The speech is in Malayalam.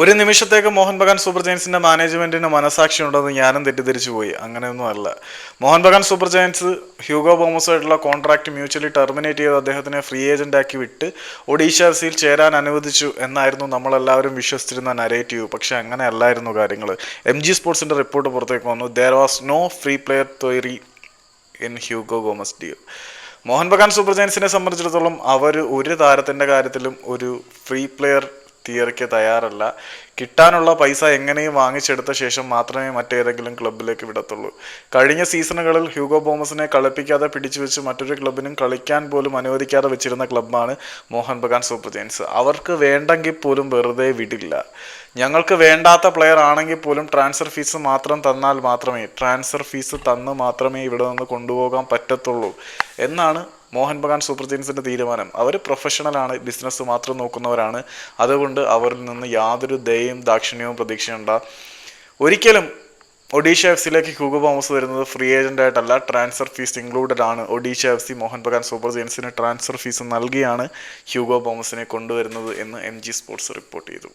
ഒരു നിമിഷത്തേക്ക് മോഹൻ ബഗാൻ സൂപ്പർ ജയൻസിന്റെ മാനേജ്മെന്റിന് മനസാക്ഷി ഉണ്ടെന്ന് ഞാനും തെറ്റിദ്ധരിച്ചു പോയി. അങ്ങനെയൊന്നും അല്ല. Mohun Bagan super giants Hugo ബോമസുമായിട്ടുള്ള contract mutually terminate ചെയ്ത് അദ്ദേഹത്തിനെ ഫ്രീ ഏജന്റ് ആക്കി വിട്ട് ഒഡീഷ സിയിൽ ചേരാൻ അനുവദിച്ചു എന്നായിരുന്നു നമ്മളെല്ലാവരും വിശ്വസിച്ചിരുന്ന നരേറ്റീവ് പക്ഷെ അങ്ങനെ അല്ലായിരുന്നു കാര്യങ്ങൾ എം ജി സ്പോർട്സിന്റെ റിപ്പോർട്ട് പുറത്തേക്ക് വന്നു. There was no free player theory in Hugo Gomes deal Mohun Bagan super ജയൻസിനെ സംബന്ധിച്ചിടത്തോളം അവർ ഒരു താരത്തിന്റെ കാര്യത്തിലും ഒരു ഫ്രീ പ്ലെയർ തിയറിക്ക് തയ്യാറല്ല. കിട്ടാനുള്ള പൈസ എങ്ങനെയും വാങ്ങിച്ചെടുത്ത ശേഷം മാത്രമേ മറ്റേതെങ്കിലും ക്ലബിലേക്ക് വിടത്തുള്ളൂ. കഴിഞ്ഞ സീസണുകളിൽ ഹ്യൂഗോ ബോമസിനെ കളിപ്പിക്കാതെ പിടിച്ചു വെച്ച് മറ്റൊരു ക്ലബിനും കളിക്കാൻ പോലും അനുവദിക്കാതെ വെച്ചിരുന്ന ക്ലബ്ബാണ് മോഹൻ ബഗാൻ സൂപ്പർ ജെയിൻസ് അവർക്ക് വേണ്ടെങ്കിൽ പോലും വെറുതെ വിടില്ല. ഞങ്ങൾക്ക് വേണ്ടാത്ത പ്ലെയർ ആണെങ്കിൽ പോലും ട്രാൻസ്ഫർ ഫീസ് മാത്രം തന്നാൽ മാത്രമേ ട്രാൻസ്ഫർ ഫീസ് തന്ന് മാത്രമേ ഇവിടെ നിന്ന് കൊണ്ടുപോകാൻ പറ്റത്തുള്ളൂ എന്നാണ് മോഹൻ ബഗാൻ സൂപ്പർ ജയൻസിന്റെ തീരുമാനം അവർ പ്രൊഫഷണലാണ് ബിസിനസ് മാത്രം നോക്കുന്നവരാണ്. അതുകൊണ്ട് അവരിൽ നിന്ന് യാതൊരു ദയയും ദാക്ഷിണ്യവും പ്രതീക്ഷയുണ്ട ഒരിക്കലും ഒഡീഷ എഫ് സിയിലേക്ക് ഹ്യൂഗോ തോമസ് വരുന്നത് ഫ്രീ ഏജന്റ് ആയിട്ടല്ല. ട്രാൻസ്ഫർ ഫീസ് ഇൻക്ലൂഡഡ് ആണ്. Odisha F C Mohun Bagan super ജയൻസിന് transfer fee നൽകിയാണ് ഹ്യൂഗോ തോമസിനെ കൊണ്ടുവരുന്നത് എന്ന് എം ജി സ്പോർട്സ് റിപ്പോർട്ട് ചെയ്തു.